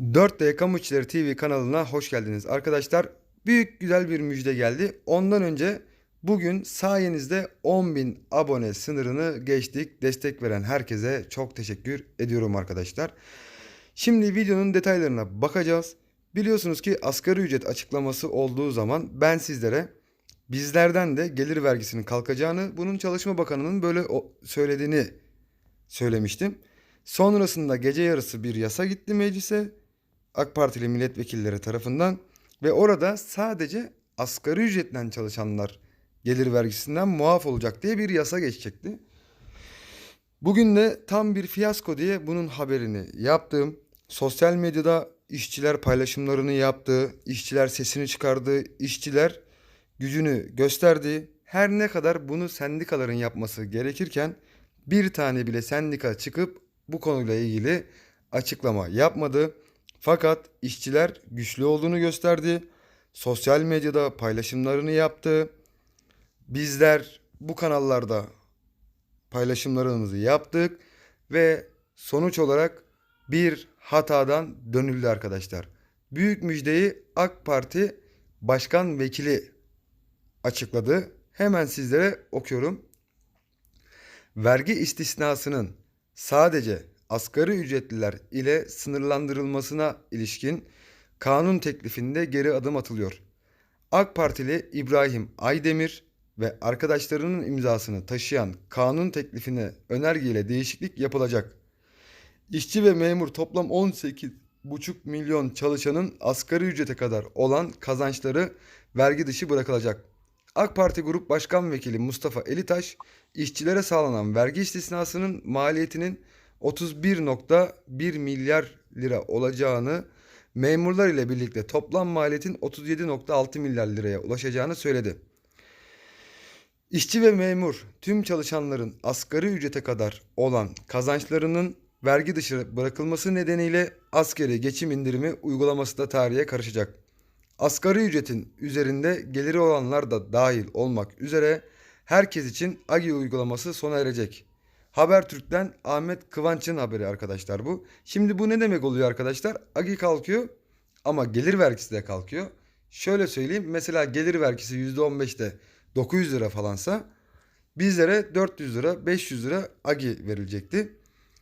4D Kamu İşçileri TV kanalına hoş geldiniz. Arkadaşlar büyük güzel bir müjde geldi. Ondan önce bugün sayenizde 10.000 abone sınırını geçtik. Destek veren herkese çok teşekkür ediyorum arkadaşlar. Şimdi videonun detaylarına bakacağız. Biliyorsunuz ki asgari ücret açıklaması olduğu zaman ben sizlere bizlerden de gelir vergisinin kalkacağını, bunun Çalışma Bakanı'nın böyle söylediğini söylemiştim. Sonrasında gece yarısı bir yasa gitti meclise. AK Partili milletvekilleri tarafından ve orada sadece asgari ücretle çalışanlar gelir vergisinden muaf olacak diye bir yasa geçecekti. Bugün de tam bir fiyasko diye bunun haberini yaptım. Sosyal medyada işçiler paylaşımlarını yaptı, işçiler sesini çıkardı, işçiler gücünü gösterdi. Her ne kadar bunu sendikaların yapması gerekirken bir tane bile sendika çıkıp bu konuyla ilgili açıklama yapmadı. Fakat işçiler güçlü olduğunu gösterdi. Sosyal medyada paylaşımlarını yaptı. Bizler bu kanallarda paylaşımlarımızı yaptık ve sonuç olarak bir hatadan dönüldü arkadaşlar. Büyük müjdeyi AK Parti Başkan Vekili açıkladı. Hemen sizlere okuyorum. Vergi istisnasının sadece asgari ücretliler ile sınırlandırılmasına ilişkin kanun teklifinde geri adım atılıyor. AK Partili İbrahim Aydemir ve arkadaşlarının imzasını taşıyan kanun teklifine önergeyle değişiklik yapılacak. İşçi ve memur toplam 18,5 milyon çalışanın asgari ücrete kadar olan kazançları vergi dışı bırakılacak. AK Parti Grup Başkan Vekili Mustafa Elitaş, işçilere sağlanan vergi istisnasının maliyetinin 31.1 milyar lira olacağını, memurlar ile birlikte toplam maliyetin 37.6 milyar liraya ulaşacağını söyledi. İşçi ve memur tüm çalışanların asgari ücrete kadar olan kazançlarının vergi dışı bırakılması nedeniyle askeri geçim indirimi uygulaması da tarihe karışacak. Asgari ücretin üzerinde geliri olanlar da dahil olmak üzere herkes için AGİ uygulaması sona erecek. Habertürk'ten Ahmet Kıvanç'ın haberi arkadaşlar bu. Şimdi bu ne demek oluyor arkadaşlar? AGİ kalkıyor ama gelir vergisi de kalkıyor. Şöyle söyleyeyim mesela gelir vergisi %15'te 900 lira falansa bizlere 400 lira 500 lira AGİ verilecekti.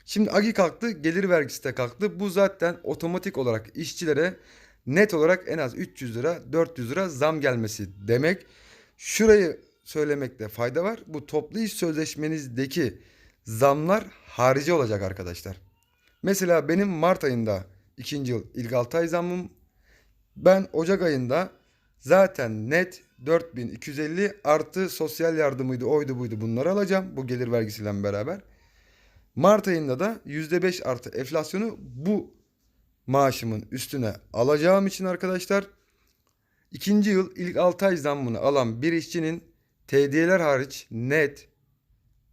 Şimdi AGİ kalktı gelir vergisi de kalktı. Bu zaten otomatik olarak işçilere net olarak en az 300 lira 400 lira zam gelmesi demek. Şurayı söylemekte fayda var. Bu toplu iş sözleşmenizdeki zamlar harici olacak arkadaşlar. Mesela benim Mart ayında ikinci yıl ilk 6 ay zammım ben Ocak ayında zaten net 4250 artı sosyal yardımıydı oydu buydu bunları alacağım bu gelir vergisiyle beraber. Mart ayında da %5 artı enflasyonu bu maaşımın üstüne alacağım için arkadaşlar ikinci yıl ilk 6 ay zammını alan bir işçinin TD'ler hariç net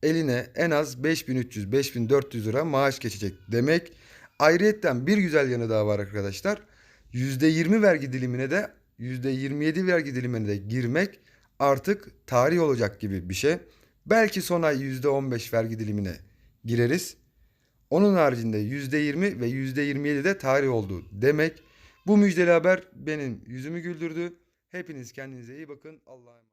eline en az 5300-5400 lira maaş geçecek demek. Ayrıyetten bir güzel yanı daha var arkadaşlar. %20 vergi dilimine de %27 vergi dilimine de girmek artık tarih olacak gibi bir şey. Belki son ay %15 vergi dilimine gireriz. Onun haricinde %20 ve %27 de tarih oldu demek. Bu müjdeli haber benim yüzümü güldürdü. Hepiniz kendinize iyi bakın. Allah'a emanet.